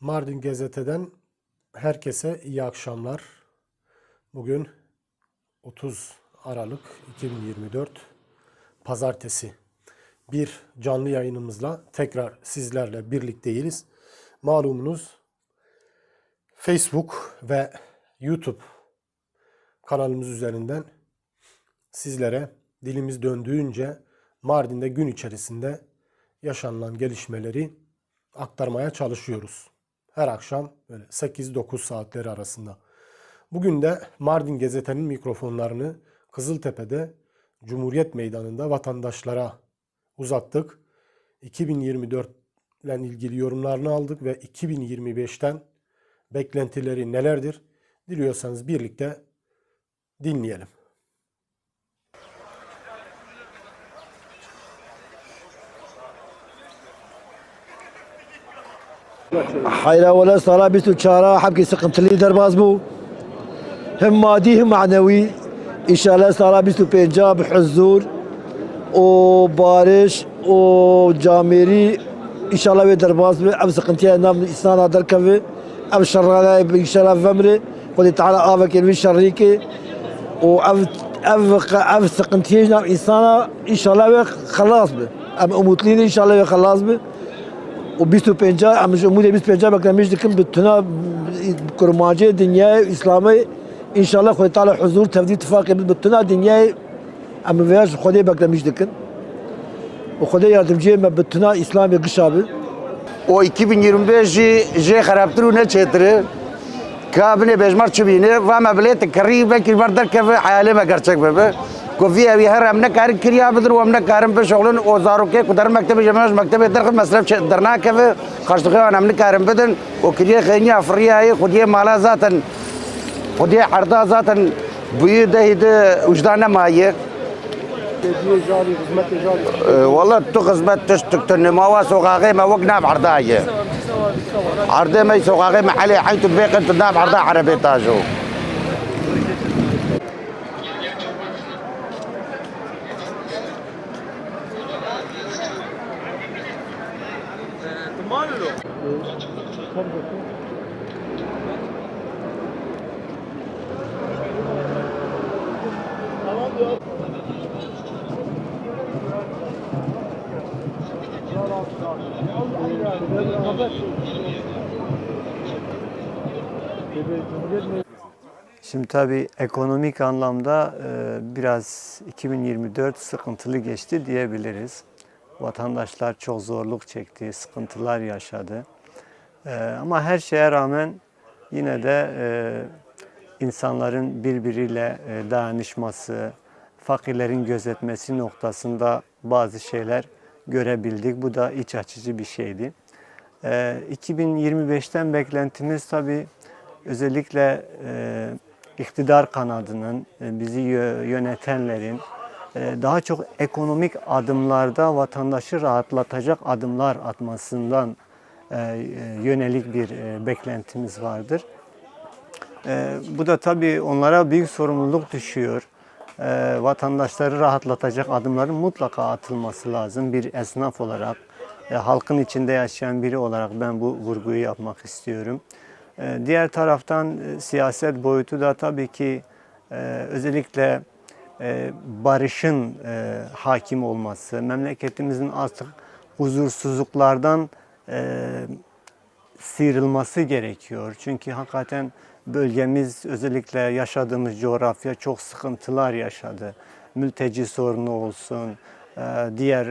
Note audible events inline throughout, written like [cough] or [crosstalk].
Mardin Gazete'den herkese iyi akşamlar. Bugün 30 Aralık 2024 Pazartesi. Bir canlı yayınımızla tekrar sizlerle birlikteyiz. Malumunuz Facebook ve YouTube kanalımız üzerinden sizlere dilimiz döndüğünce Mardin'de gün içerisinde yaşanılan gelişmeleri aktarmaya çalışıyoruz. Her akşam böyle 8-9 saatleri arasında. Bugün de Mardin Gazete'nin mikrofonlarını Kızıltepe'de Cumhuriyet Meydanı'nda vatandaşlara uzattık. 2024 ile ilgili yorumlarını aldık ve 2025'ten beklentileri nelerdir? Diliyorsanız birlikte dinleyelim. حيرة ولا صلاة بيت وشارة حبكي سقمت لي درباز بو هم مادي هم معنوي. إن شاء الله صلاة بيت بينجاب حزور وبارش وجاميري إن شاء الله درباز بو أب سقمتي نام إسانا دركبي أب شرنا إن شاء الله فمري. قل تعالى آفك الوي شريكي. وأب أب أب سقمتي نام إسانا إن شاء الله خلاص أب أموتلين إن شاء الله خلاص بي. و 25 امش امود 25 بکرمیش دکم بتنا کرمانجه دنیای اسلامی ان شاء الله خدای تعالی حضور تفدید اتفاق بتنا دنیای ام ویاج خدای بکرمیش دکن و خدای yardımcı me bتنا اسلامی قشابه O 2025 jî jê xerabtir û neçêtir. Kabinê bêjmar çibîne va me bilê tikerî vekî ber derkeve hayalê me gerçek bebe. Ku vî evî her em nekarin kiriya bidir û em nekarin bişoxlin û zarokê ku derin mektebê jemaj mektebê derxin mesref dernakeve xaşdixê wan em nikarin bidin û kiriye xêniya firiyayê xudiyê mala zaten xudiyê herda zaten bûyî dehî de wijdan nemaye. والله تو خدمت تشتك تنموا سوقاقي ما وقنا بعرضاية عرضي ما سوقاقي محلي حيث بيق انت ناب عرضا عربي تاجو tabii ekonomik anlamda e, biraz 2024 sıkıntılı geçti diyebiliriz. Vatandaşlar çok zorluk çekti, sıkıntılar yaşadı. E, Ama her şeye rağmen yine de e, insanların birbiriyle dayanışması, fakirlerin gözetmesi noktasında bazı şeyler görebildik. Bu da iç açıcı bir şeydi. E, 2025'ten beklentimiz tabii özellikle iktidar kanadının, e, bizi yö- yönetenlerin e, daha çok ekonomik adımlarda vatandaşı rahatlatacak adımlar atmasından e, yönelik bir beklentimiz vardır. Bu da tabii onlara büyük sorumluluk düşüyor. Vatandaşları rahatlatacak adımların mutlaka atılması lazım. Bir esnaf olarak, halkın içinde yaşayan biri olarak ben bu vurguyu yapmak istiyorum. E, diğer taraftan e, siyaset boyutu da tabii ki e, özellikle e, barışın hakim olması, memleketimizin artık huzursuzluklardan sıyrılması gerekiyor. Çünkü hakikaten bölgemiz özellikle yaşadığımız coğrafya çok sıkıntılar yaşadı. Mülteci sorunu olsun, diğer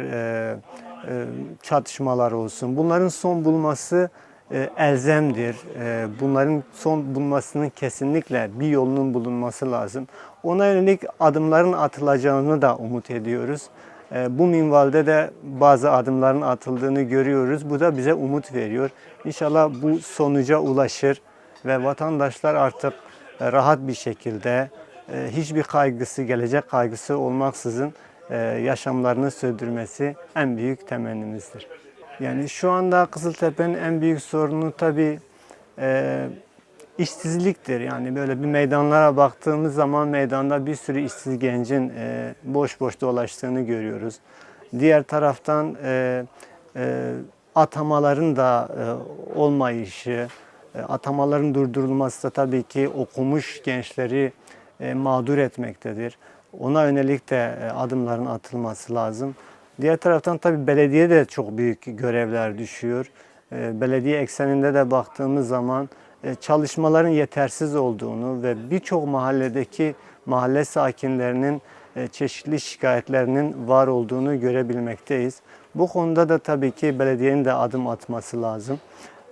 çatışmalar olsun. Bunların son bulması e, elzemdir. E, Bunların son bulmasının kesinlikle bir yolunun bulunması lazım. Ona yönelik adımların atılacağını da umut ediyoruz. E, Bu minvalde de bazı adımların atıldığını görüyoruz. Bu da bize umut veriyor. İnşallah bu sonuca ulaşır ve vatandaşlar artık rahat bir şekilde hiçbir kaygısı, gelecek kaygısı olmaksızın yaşamlarını sürdürmesi en büyük temennimizdir. Yani şu anda Kızıltepe'nin en büyük sorunu tabii e, işsizliktir. Yani böyle bir meydanlara baktığımız zaman meydanda bir sürü işsiz gencin e, boş boş dolaştığını görüyoruz. Diğer taraftan e, e, atamaların da e, olmayışı, e, atamaların durdurulması da tabii ki okumuş gençleri e, mağdur etmektedir. Ona yönelik de e, adımların atılması lazım. Diğer taraftan tabii belediye de çok büyük görevler düşüyor. E, Belediye ekseninde de baktığımız zaman e, çalışmaların yetersiz olduğunu ve birçok mahalledeki mahalle sakinlerinin e, çeşitli şikayetlerinin var olduğunu görebilmekteyiz. Bu konuda da tabii ki belediyenin de adım atması lazım.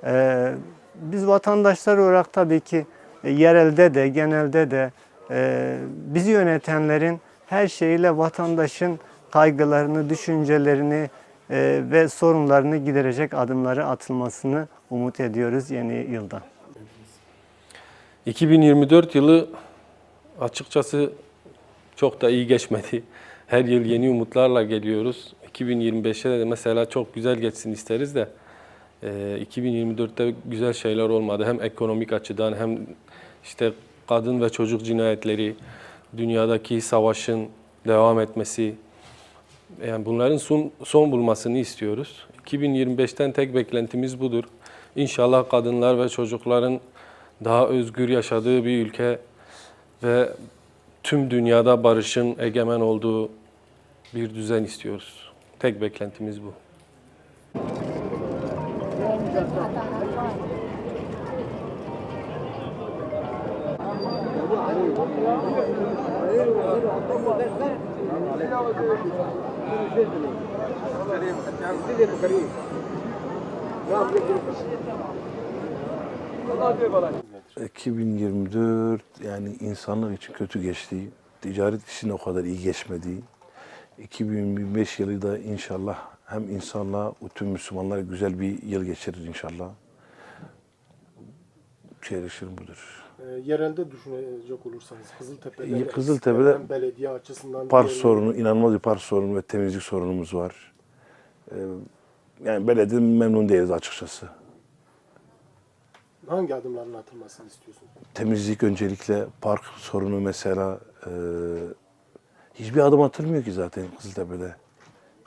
E, Biz vatandaşlar olarak tabii ki e, yerelde de genelde de bizi yönetenlerin her şeyiyle vatandaşın kaygılarını, düşüncelerini e, ve sorunlarını giderecek adımları atılmasını umut ediyoruz yeni yılda. 2024 yılı açıkçası çok da iyi geçmedi. Her yıl yeni umutlarla geliyoruz. 2025'e de mesela çok güzel geçsin isteriz de e, 2024'te güzel şeyler olmadı. Hem ekonomik açıdan hem işte kadın ve çocuk cinayetleri, dünyadaki savaşın devam etmesi, yani bunların son, son bulmasını istiyoruz. 2025'ten tek beklentimiz budur. İnşallah kadınlar ve çocukların daha özgür yaşadığı bir ülke ve tüm dünyada barışın egemen olduğu bir düzen istiyoruz. Tek beklentimiz bu. Ee, 2024 yani insanlık için kötü geçti. Ticaret için o kadar iyi geçmedi. 2025 yılı da inşallah hem insanla tüm Müslümanlar güzel bir yıl geçirir inşallah. Çeyreşirim budur. E, yerelde düşünecek olursanız Kızıltepe'de, Kızıltepe'de belediye açısından Park diğer- sorunu, inanılmaz bir park sorunu ve temizlik sorunumuz var. Ee, yani belediye memnun değiliz açıkçası. hangi adımların atılmasını istiyorsunuz? temizlik öncelikle park sorunu mesela e, hiçbir adım atılmıyor ki zaten Kızıltepe'de.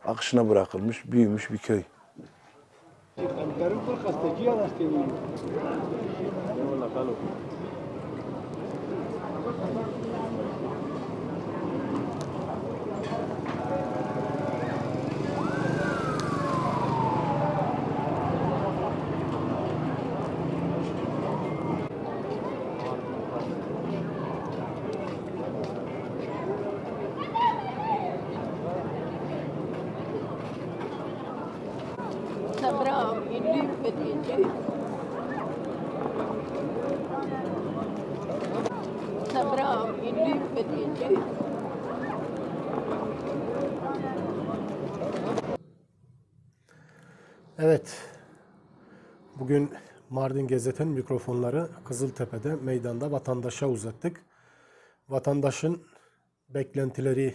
Akışına bırakılmış, büyümüş bir köy. Abraham, il lui peut Evet. Bugün Mardin Gazete'nin mikrofonları Kızıltepe'de meydanda vatandaşa uzattık. Vatandaşın beklentileri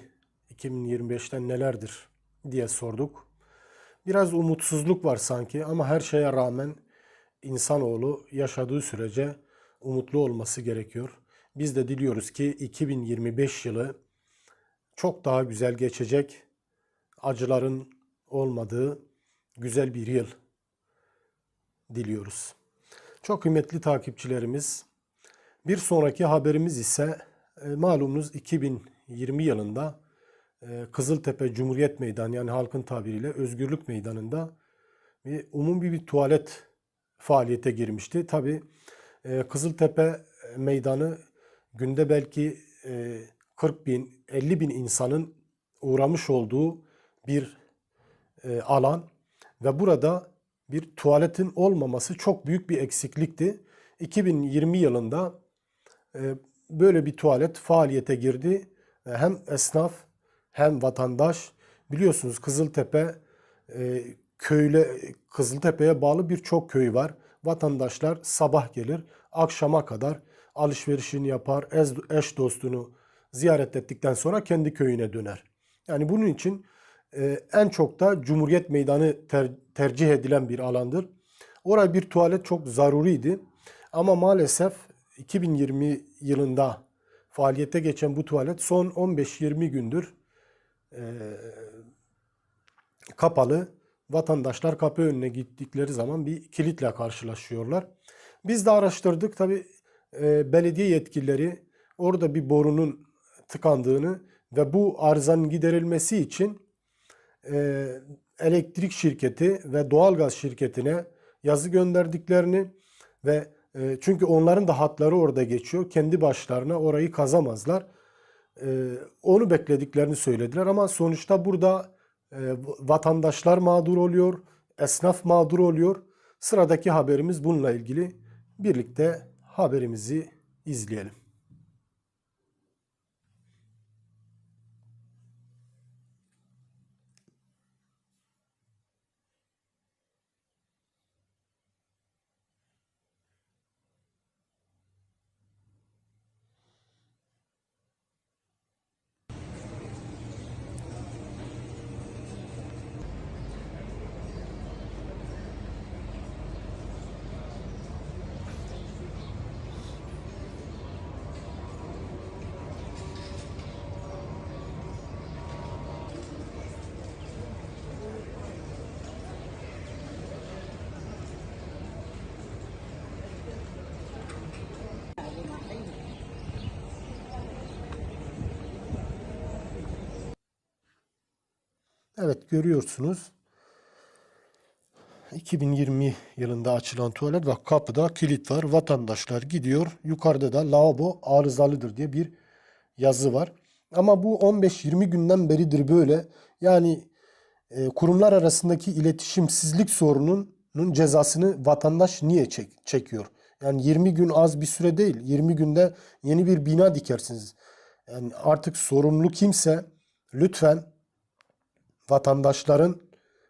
2025'ten nelerdir diye sorduk. Biraz umutsuzluk var sanki ama her şeye rağmen insanoğlu yaşadığı sürece umutlu olması gerekiyor. Biz de diliyoruz ki 2025 yılı çok daha güzel geçecek. Acıların olmadığı güzel bir yıl diliyoruz. Çok kıymetli takipçilerimiz, bir sonraki haberimiz ise e, malumunuz 2020 yılında e, Kızıltepe Cumhuriyet Meydanı yani halkın tabiriyle Özgürlük Meydanı'nda bir umumi bir tuvalet faaliyete girmişti. Tabi Kızıltepe Meydanı günde belki e, 40 bin, 50 bin insanın uğramış olduğu bir e, alan ve burada bir tuvaletin olmaması çok büyük bir eksiklikti. 2020 yılında e, böyle bir tuvalet faaliyete girdi. E, Hem esnaf hem vatandaş biliyorsunuz Kızıltepe e, köyle Kızıltepe'ye bağlı birçok köy var. Vatandaşlar sabah gelir, akşama kadar alışverişini yapar, eş dostunu ziyaret ettikten sonra kendi köyüne döner. Yani bunun için e, en çok da Cumhuriyet Meydanı ter- tercih edilen bir alandır. Oraya bir tuvalet çok zaruriydi. Ama maalesef 2020 yılında faaliyete geçen bu tuvalet son 15-20 gündür e, kapalı vatandaşlar kapı önüne gittikleri zaman bir kilitle karşılaşıyorlar. Biz de araştırdık tabi belediye yetkilileri orada bir borunun tıkandığını ve bu arızanın giderilmesi için e, elektrik şirketi ve doğalgaz şirketine yazı gönderdiklerini ve e, çünkü onların da hatları orada geçiyor. Kendi başlarına orayı kazamazlar. E, onu beklediklerini söylediler ama sonuçta burada e, vatandaşlar mağdur oluyor, esnaf mağdur oluyor. Sıradaki haberimiz bununla ilgili. Birlikte haberimizi izleyelim. Evet görüyorsunuz. 2020 yılında açılan tuvalet ve kapıda kilit var. Vatandaşlar gidiyor. Yukarıda da lavabo arızalıdır diye bir yazı var. Ama bu 15-20 günden beridir böyle. Yani e, kurumlar arasındaki iletişimsizlik sorununun cezasını vatandaş niye çek, çekiyor? Yani 20 gün az bir süre değil. 20 günde yeni bir bina dikersiniz. Yani artık sorumlu kimse lütfen vatandaşların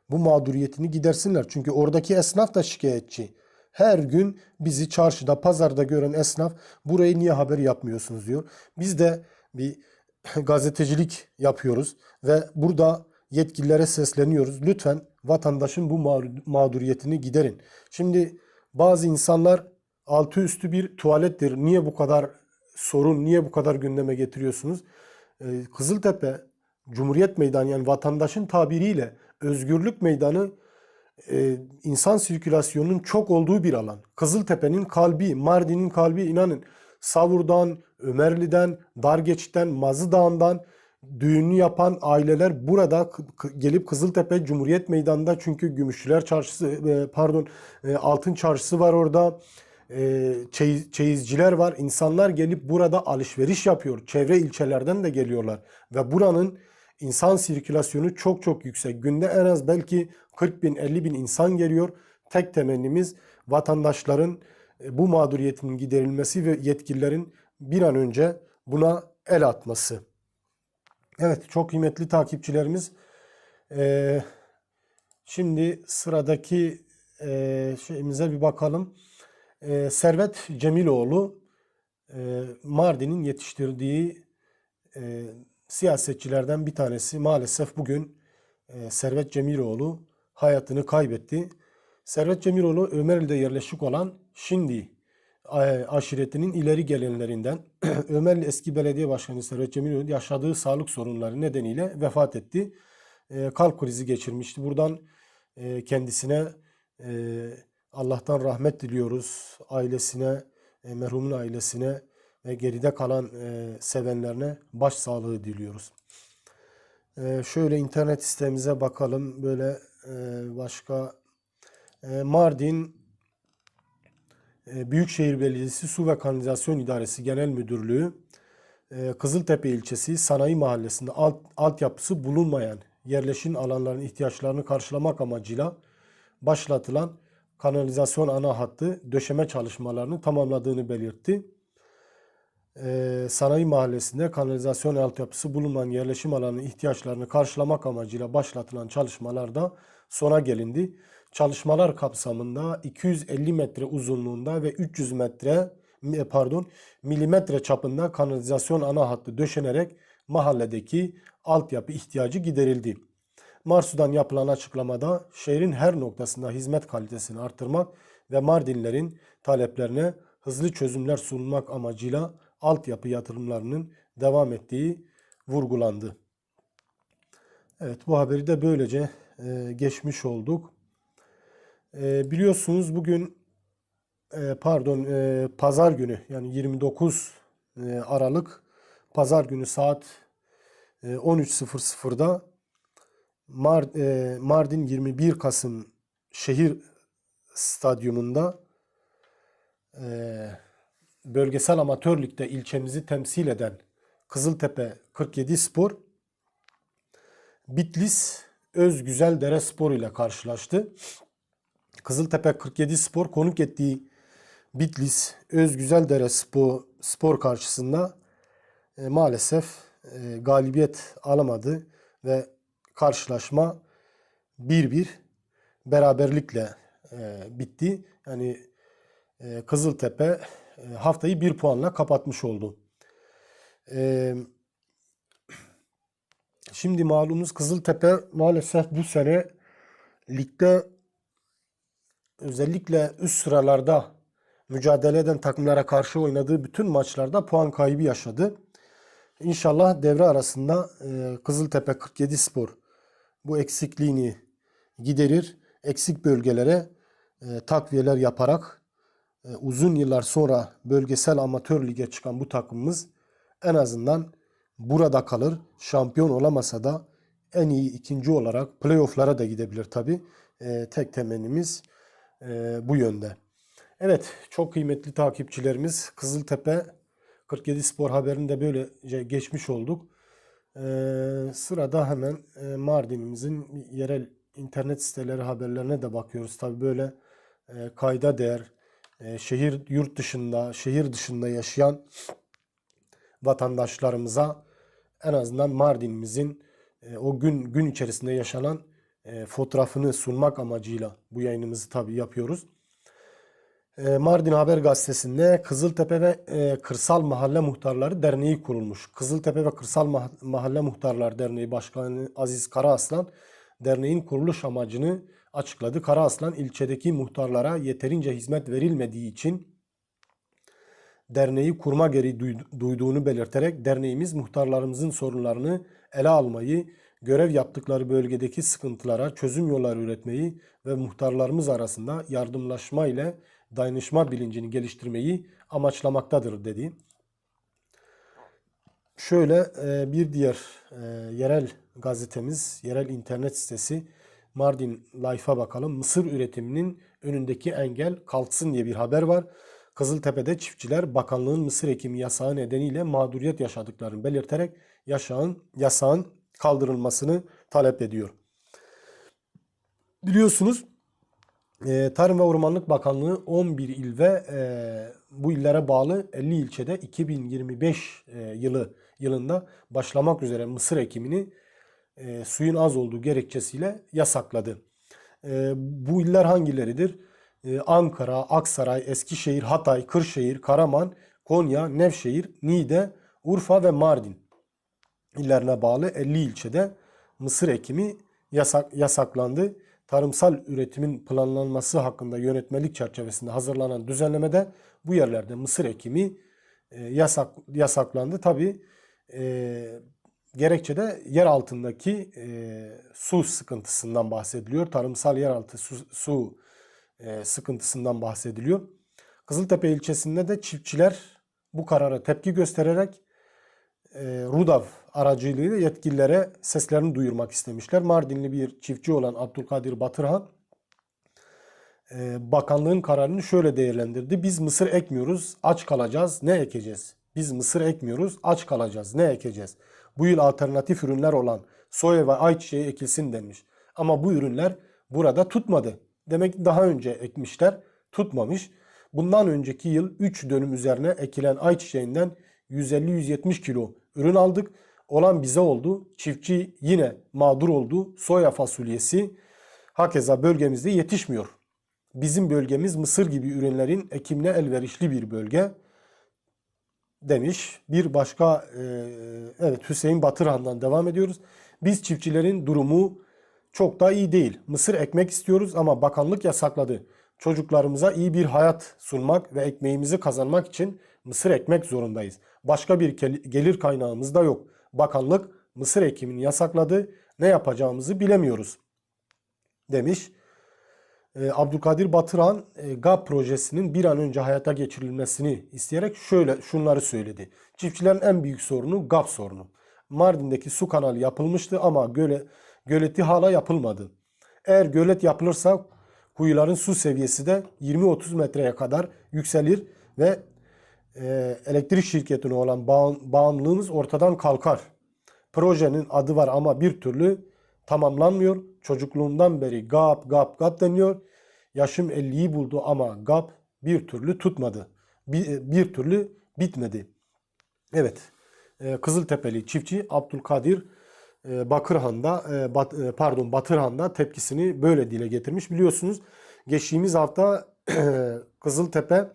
bu mağduriyetini gidersinler. Çünkü oradaki esnaf da şikayetçi. Her gün bizi çarşıda, pazarda gören esnaf burayı niye haber yapmıyorsunuz diyor. Biz de bir [laughs] gazetecilik yapıyoruz ve burada yetkililere sesleniyoruz. Lütfen vatandaşın bu mağdur- mağduriyetini giderin. Şimdi bazı insanlar altı üstü bir tuvalettir. Niye bu kadar sorun, niye bu kadar gündeme getiriyorsunuz? Ee, Kızıltepe Cumhuriyet Meydanı yani vatandaşın tabiriyle özgürlük meydanı e, insan sirkülasyonunun çok olduğu bir alan. Kızıltepe'nin kalbi, Mardin'in kalbi inanın Savur'dan, Ömerli'den, Dargeç'ten, Mazı Dağı'ndan düğünü yapan aileler burada gelip Kızıltepe Cumhuriyet Meydanı'nda çünkü Gümüşçüler Çarşısı e, pardon e, Altın Çarşısı var orada. E, çeyiz- çeyizciler var. İnsanlar gelip burada alışveriş yapıyor. Çevre ilçelerden de geliyorlar. Ve buranın insan sirkülasyonu çok çok yüksek. Günde en az belki 40 bin 50 bin insan geliyor. Tek temennimiz vatandaşların e, bu mağduriyetinin giderilmesi ve yetkililerin bir an önce buna el atması. Evet çok kıymetli takipçilerimiz. Ee, şimdi sıradaki e, şeyimize bir bakalım. Ee, Servet Cemiloğlu e, Mardin'in yetiştirdiği e, siyasetçilerden bir tanesi. Maalesef bugün e, Servet Cemiloğlu hayatını kaybetti. Servet Cemiloğlu Ömerli'de yerleşik olan Şimdi e, aşiretinin ileri gelenlerinden [clears throat] Ömerli eski belediye başkanı Servet Cemiloğlu yaşadığı sağlık sorunları nedeniyle vefat etti. E, kalp krizi geçirmişti. Buradan kendisine Allah'tan rahmet diliyoruz. Ailesine, e, merhumun ailesine ve geride kalan e, sevenlerine başsağlığı diliyoruz. E, şöyle internet sitemize bakalım. Böyle e, başka e, Mardin e, Büyükşehir Belediyesi Su ve Kanalizasyon İdaresi Genel Müdürlüğü e, Kızıltepe ilçesi Sanayi Mahallesi'nde alt, altyapısı bulunmayan yerleşim alanlarının ihtiyaçlarını karşılamak amacıyla başlatılan kanalizasyon ana hattı döşeme çalışmalarını tamamladığını belirtti. Ee, Sanayi Mahallesi'nde kanalizasyon altyapısı bulunmayan yerleşim alanının ihtiyaçlarını karşılamak amacıyla başlatılan çalışmalarda sona gelindi. Çalışmalar kapsamında 250 metre uzunluğunda ve 300 metre e, pardon milimetre çapında kanalizasyon ana hattı döşenerek mahalledeki altyapı ihtiyacı giderildi. Marsu'dan yapılan açıklamada şehrin her noktasında hizmet kalitesini artırmak ve Mardinlerin taleplerine hızlı çözümler sunmak amacıyla altyapı yatırımlarının devam ettiği vurgulandı. Evet bu haberi de böylece e, geçmiş olduk. E, biliyorsunuz bugün e, pardon e, pazar günü yani 29 e, Aralık pazar günü saat e, 13.00'da Mar- e, Mardin 21 Kasım şehir stadyumunda e, bölgesel amatör ligde ilçemizi temsil eden Kızıltepe 47 Spor Bitlis Özgüzeldere Spor ile karşılaştı. Kızıltepe 47 Spor konuk ettiği Bitlis Özgüzeldere Spor, spor karşısında e, maalesef e, galibiyet alamadı ve karşılaşma 1-1 beraberlikle e, bitti. Yani e, Kızıltepe haftayı bir puanla kapatmış oldu. E, şimdi malumunuz Kızıltepe maalesef bu sene ligde özellikle üst sıralarda mücadele eden takımlara karşı oynadığı bütün maçlarda puan kaybı yaşadı. İnşallah devre arasında e, Kızıltepe 47 Spor bu eksikliğini giderir. Eksik bölgelere e, takviyeler yaparak e, uzun yıllar sonra bölgesel amatör lige çıkan bu takımımız en azından burada kalır. Şampiyon olamasa da en iyi ikinci olarak playofflara da gidebilir tabi. tek temennimiz e, bu yönde. Evet çok kıymetli takipçilerimiz Kızıltepe 47 Spor haberini de böylece geçmiş olduk. Ee, sırada hemen e, Mardin'imizin yerel internet siteleri haberlerine de bakıyoruz. Tabii böyle e, kayda değer e, şehir yurt dışında, şehir dışında yaşayan vatandaşlarımıza en azından Mardin'imizin e, o gün gün içerisinde yaşanan e, fotoğrafını sunmak amacıyla bu yayınımızı tabii yapıyoruz. E, Mardin Haber Gazetesi'nde Kızıltepe ve Kırsal Mahalle Muhtarları Derneği kurulmuş. Kızıltepe ve Kırsal Mah- Mahalle Muhtarlar Derneği Başkanı Aziz Karaaslan derneğin kuruluş amacını açıkladı. Karaaslan ilçedeki muhtarlara yeterince hizmet verilmediği için derneği kurma duy- duyduğunu belirterek derneğimiz muhtarlarımızın sorunlarını ele almayı, görev yaptıkları bölgedeki sıkıntılara çözüm yolları üretmeyi ve muhtarlarımız arasında yardımlaşma ile dayanışma bilincini geliştirmeyi amaçlamaktadır dedi. Şöyle e, bir diğer e, yerel gazetemiz, yerel internet sitesi Mardin Life'a bakalım. Mısır üretiminin önündeki engel kalksın diye bir haber var. Kızıltepe'de çiftçiler bakanlığın mısır ekimi yasağı nedeniyle mağduriyet yaşadıklarını belirterek yasağın, yasağın kaldırılmasını talep ediyor. Biliyorsunuz e, Tarım ve Ormanlık Bakanlığı 11 il ve bu illere bağlı 50 ilçede 2025 e, yılı yılında başlamak üzere mısır ekimini e, suyun az olduğu gerekçesiyle yasakladı. E, bu iller hangileridir? E, Ankara, Aksaray, Eskişehir, Hatay, Kırşehir, Karaman, Konya, Nevşehir, Niğde, Urfa ve Mardin illerine bağlı 50 ilçede mısır ekimi yasak, yasaklandı. Tarımsal üretimin planlanması hakkında yönetmelik çerçevesinde hazırlanan düzenlemede bu yerlerde mısır ekimi e, yasak yasaklandı. Tabi e, gerekçede yer altındaki e, su sıkıntısından bahsediliyor. Tarımsal yeraltı su, su e, sıkıntısından bahsediliyor. Kızıltepe ilçesinde de çiftçiler bu karara tepki göstererek e, RUDAV aracılığıyla yetkililere seslerini duyurmak istemişler. Mardinli bir çiftçi olan Abdülkadir Batırhan e, bakanlığın kararını şöyle değerlendirdi. Biz mısır ekmiyoruz, aç kalacağız. Ne ekeceğiz? Biz mısır ekmiyoruz, aç kalacağız. Ne ekeceğiz? Bu yıl alternatif ürünler olan soya ve ayçiçeği ekilsin demiş. Ama bu ürünler burada tutmadı. Demek daha önce ekmişler, tutmamış. Bundan önceki yıl 3 dönüm üzerine ekilen ayçiçeğinden 150-170 kilo ürün aldık. Olan bize oldu. Çiftçi yine mağdur oldu. Soya fasulyesi hakeza bölgemizde yetişmiyor. Bizim bölgemiz Mısır gibi ürünlerin ekimine elverişli bir bölge demiş. Bir başka e, evet Hüseyin Batırhan'dan devam ediyoruz. Biz çiftçilerin durumu çok da iyi değil. Mısır ekmek istiyoruz ama bakanlık yasakladı. Çocuklarımıza iyi bir hayat sunmak ve ekmeğimizi kazanmak için mısır ekmek zorundayız. Başka bir gelir kaynağımız da yok. Bakanlık mısır ekimini yasakladı. Ne yapacağımızı bilemiyoruz demiş. E, Abdülkadir Batırhan e, GAP projesinin bir an önce hayata geçirilmesini isteyerek şöyle şunları söyledi. Çiftçilerin en büyük sorunu GAP sorunu. Mardin'deki su kanalı yapılmıştı ama göle, göleti hala yapılmadı. Eğer gölet yapılırsa kuyuların su seviyesi de 20-30 metreye kadar yükselir ve e, elektrik şirketine olan bağ- bağımlılığımız ortadan kalkar. Projenin adı var ama bir türlü tamamlanmıyor. Çocukluğumdan beri GAP GAP GAP deniyor. Yaşım 50'yi buldu ama GAP bir türlü tutmadı. Bir, bir türlü bitmedi. Evet. e, Kızıltepeli çiftçi Abdülkadir e, Bakırhan'da e, e, pardon Batırhan'da tepkisini böyle dile getirmiş. Biliyorsunuz geçtiğimiz hafta [clears throat] Kızıltepe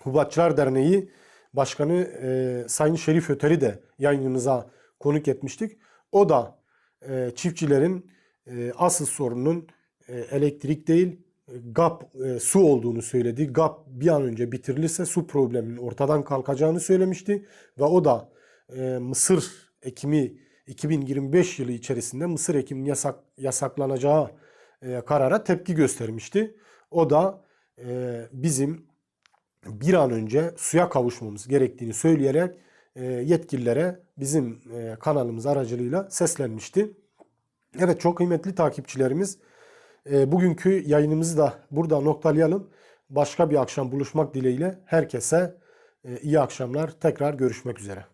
Hubatçılar Derneği Başkanı e, Sayın Şerif Öter'i de yayınımıza konuk etmiştik. O da e, çiftçilerin e, asıl sorunun e, elektrik değil e, GAP su olduğunu söyledi. GAP bir an önce bitirilirse su probleminin ortadan kalkacağını söylemişti ve o da mısır ekimi 2025 yılı içerisinde mısır ekiminin yasak, yasaklanacağı karara tepki göstermişti. O da bizim bir an önce suya kavuşmamız gerektiğini söyleyerek yetkililere bizim e, kanalımız aracılığıyla seslenmişti. Evet çok kıymetli takipçilerimiz e, bugünkü yayınımızı da burada noktalayalım. Başka bir akşam buluşmak dileğiyle herkese e, iyi akşamlar. Tekrar görüşmek üzere.